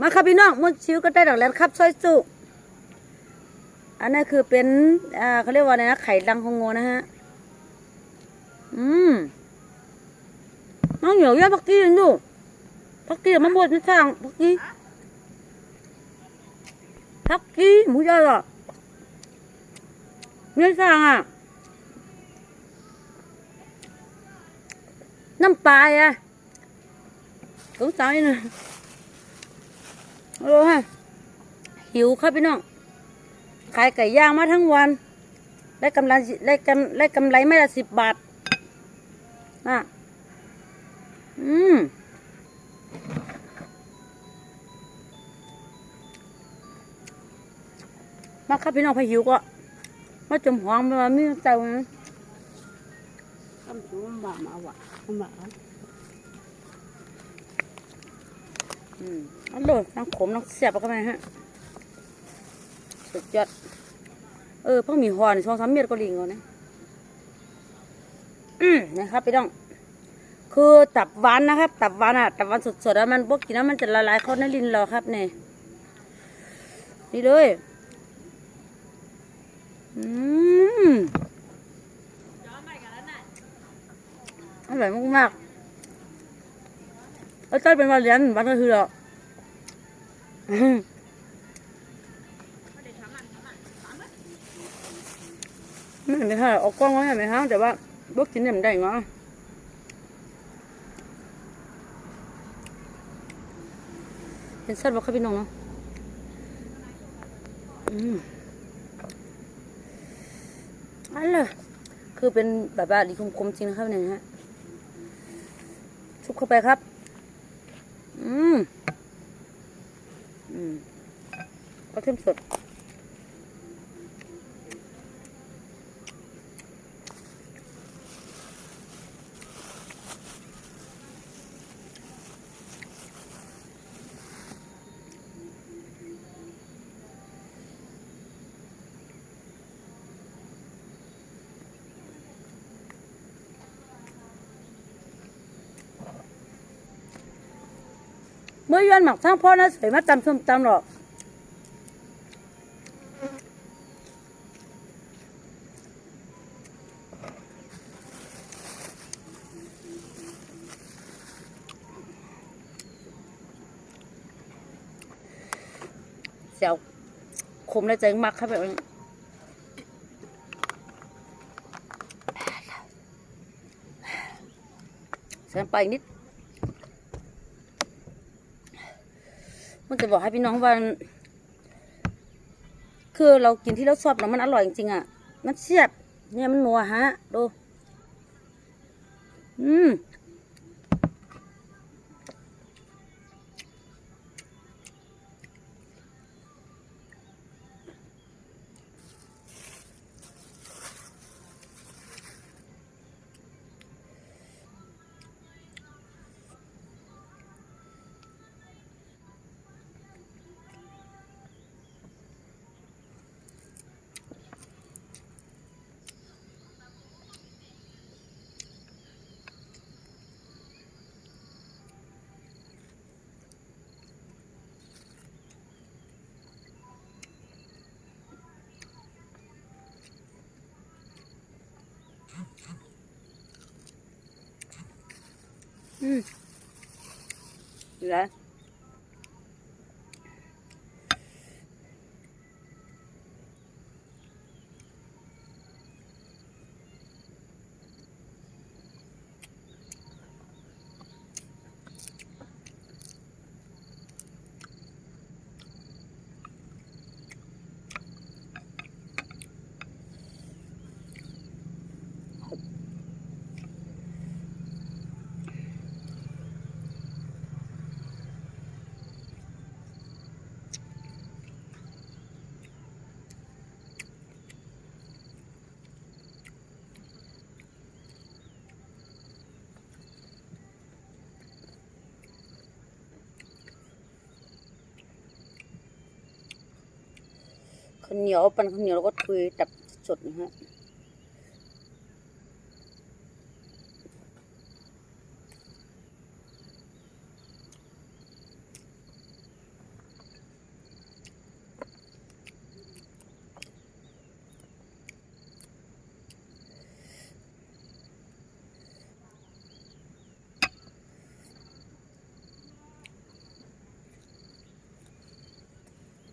มาครับพี่น้องมุดชิวก็ได้ดอกแล้วครับซอยจุอันนั้นคือเป็นอ่าเขาเรียกว่าอะไรนะไข่ดังของโงนะฮะอืมน้องเหนียวย่าพักกี้ดูพักกี้มันบดที่ทางพักกี้พักกี้หมูย่อยอะนี่ทางอะน้ำปลาอะสงสัยนะ โอ้ฮะหิวครับพี่น้อง ขายไก่ย่างมาทั้งวัน ได้กำไรได้กำได้กำไรไม่ละสิบบาทน่ะอืมมาครับพี่น้องพาหิวก็มาจมหวงมามีเจ้านะทำตัวมันบามาว่ะมันบา อืมอันเลยทั้งขมทั้งเสียบเข้าไปฮะ สุดยอด เออเพิ่งมีหอนช่องสามเม็ดก็ลิงก่อนนะ อืมนะครับพี่น้อง คือตับหวานนะครับ ตับหวานอะ ตับหวานสดๆแล้วมันพวกกินแล้วมันจะละลายเข้าในลิ้นเราครับเนี่ยนี่เลย อืมอร่อยมากๆ แล้วใต้เป็นวันเรียนวันก็คือหรอไม่เห็นไหมคะเอากล้องไว้เห็นไหมคะแต่ว่าบวกกินเนี่ยมันได้เงาะเห็นสัตว์บอกครับพี่น้องเนาะอืมอันเลยคือเป็นแบบว่าดีคมๆจริงนะครับเนี่ยฮะชุบเข้าไปครับ อืม อืมก็เทียมสด เมื่อยันหมักทั้งพ่อนะใส่มาตำส้มตำหรอกเสียวขมเลยใจมักครับแบบนี้ใส่น้ำไปนิด มันจะบอกให้พี่น้องว่า คือเรากินที่เราชอบแล้วมันอร่อยจริงๆอะ มันเสียบ เนี่ยมันนัวฮะ ดู อืม อืม ข้าเหนียวปันข้าเหนียวแล้วก็คุยแบบสดนะฮะ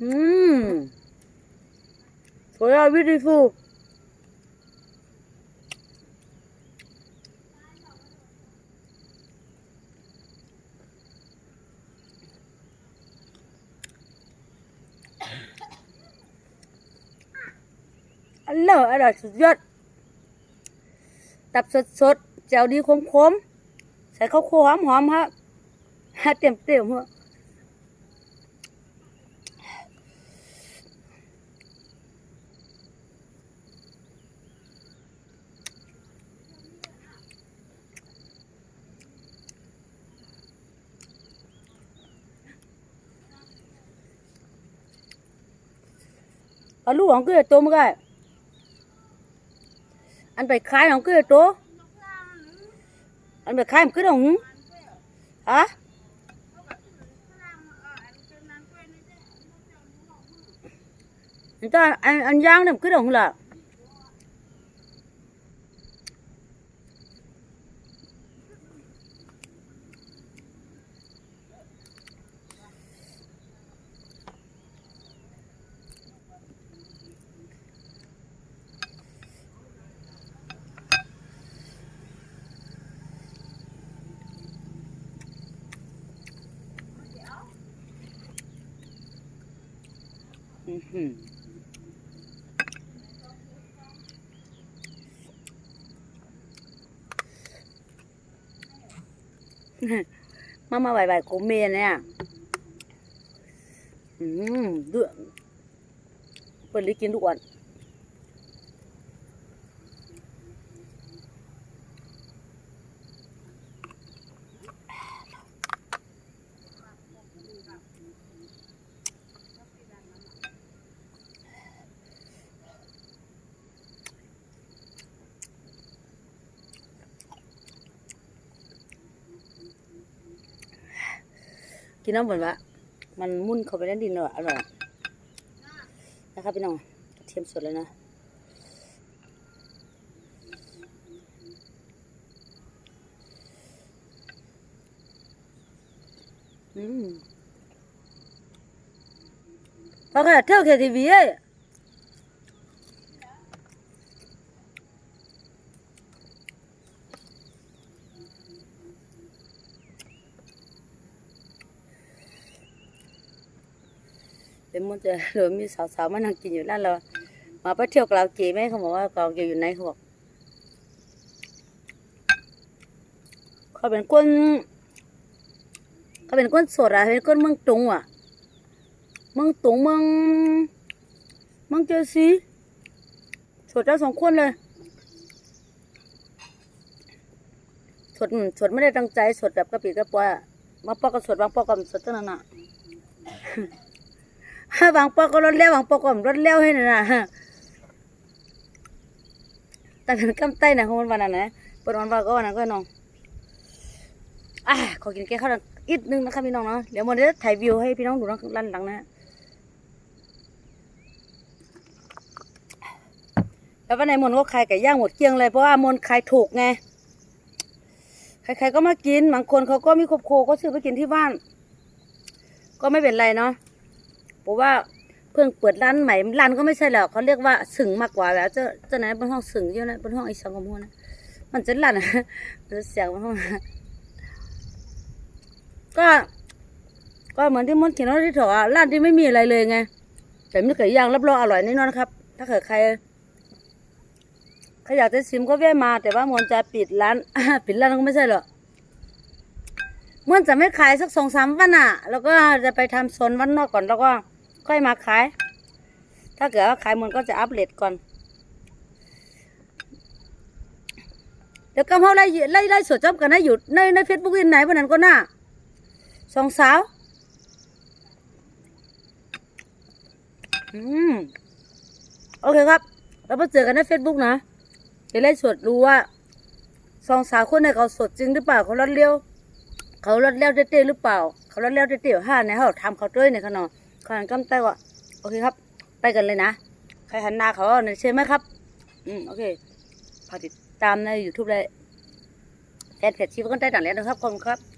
อืม สวยอะ beautiful อร่อยอร่อยสุดยอดตับสดสดๆแจ่ วดีคมคมๆใส่ข้าวโพดหอมหอมๆครับฮะเต็มเมๆฮะปลาลูกของเกลือโตมั้งไงอันไปขายของเกลือโตอันไปขายมันกูดองฮะอันตอนอันอันย่างเนี่ยมันคือดองล่ะ มามาไหวๆของเมียเนี่ยอืมเดือดเปิดลิกินทุกวัน กินน้ำเหมือนว่า มันมุ่นเข้าไปในดินเลยอร่อยนะครับพี่น้องกระเทียมสดเลยนะอืมโอค่ะเเป็นมันจะหลือมีสาวๆมานั่งกินอยู่นั่นเรามาไปเที่ยวกลาวเกไหมเขาบอกว่ากลาวเกอยู่ไหนเขาบอกเขาเป็นคนเขาเป็นคนสดอะเป็นคนเมืองตรงอะเมืองตรงเมืองเมืองเจอซีสดทั้งสองคนเลยสดสดไม่ได้ตั้งใจสดแบบกระปิดกระปอยอะบางปอกก็สดบางปอกก็สดเท่านั้นอะ บางปอกก็รถเลี้ยวบางปอกก็รถเลี้ยวให้น่ะแต่เป็นกำไตนะของมันวันนั้นนะเปิดวันว่าก็วันนั้นก็น้องอะขอกินแก้ข้าวอีกนึงนะคะพี่น้องเนาะเดี๋ยวมันจะถ่ายวิวให้พี่น้องดูนะด้านหลังนะแล้ววันไหนมนก็ขายไก่ย่างหมดเกลี้ยงเลยเพราะว่ามนขายถูกไงใครๆก็มากินบางคนเขาก็มีครอบครัวก็ซื้อไปกินที่บ้าน ก็ไม่เป็นไรเนาะ เพราะว่าเพิ่งเปิดร้านใหม่ร้านก็ไม่ใช่แล้วเขาเรียกว่าสึงมากกว่าแล้วเจ้าเจ้าไหนบนห้องสึงเยอะนะบนห้องอีสังกมนะมันจะลั่นมันจะเสียงบนห้องก็ก็เหมือนที่มดเขียนว่าที่ถอร้านที่ไม่มีอะไรเลยไง แต่มีไก่ย่างรับรองอร่อยแน่นอนครับ ถ้าเกิดใครใครอยากจะชิมก็แวะมา แต่ว่ามนจะปิดร้านปิดร้านก็ไม่ใช่หรอกมันจะไม่ขายสักสองสามวันอะ แล้วก็จะไปทำโซนวันนอกก่อนแล้วก็ ค่อยมาขาย ถ้าเกิดว่าขายมันก็จะอัปเดตก่อน เดี๋ยวกำเขาไล่ไล่ไล่สดจอมกันให้หยุดในในเฟซบุ๊กอินไหนวันนั้นก็น่าสองสาวอืมโอเคครับแล้วมาเจอกันในเฟซบุ๊กนะเดี๋ยวไล่สดรู้ว่าสองสาวคนไหนเขาสดจริงหรือเปล่าเขาลดเลี้ยวเขาลดแล้วเต้ๆหรือเปล่า เขาลดแล้วเต้ๆห้าในเขาทำเขาด้ยในขนม ขนานกำไตว่าโอเคครับ ไปกันเลยนะ ใครหันหน้าเขาในใช่ไหมครับ อืม โอเคฝากติดตามใน YouTube เลยแฟนเพจชีฟกันได้ต่างแล้วนะครับขอบคุณครับ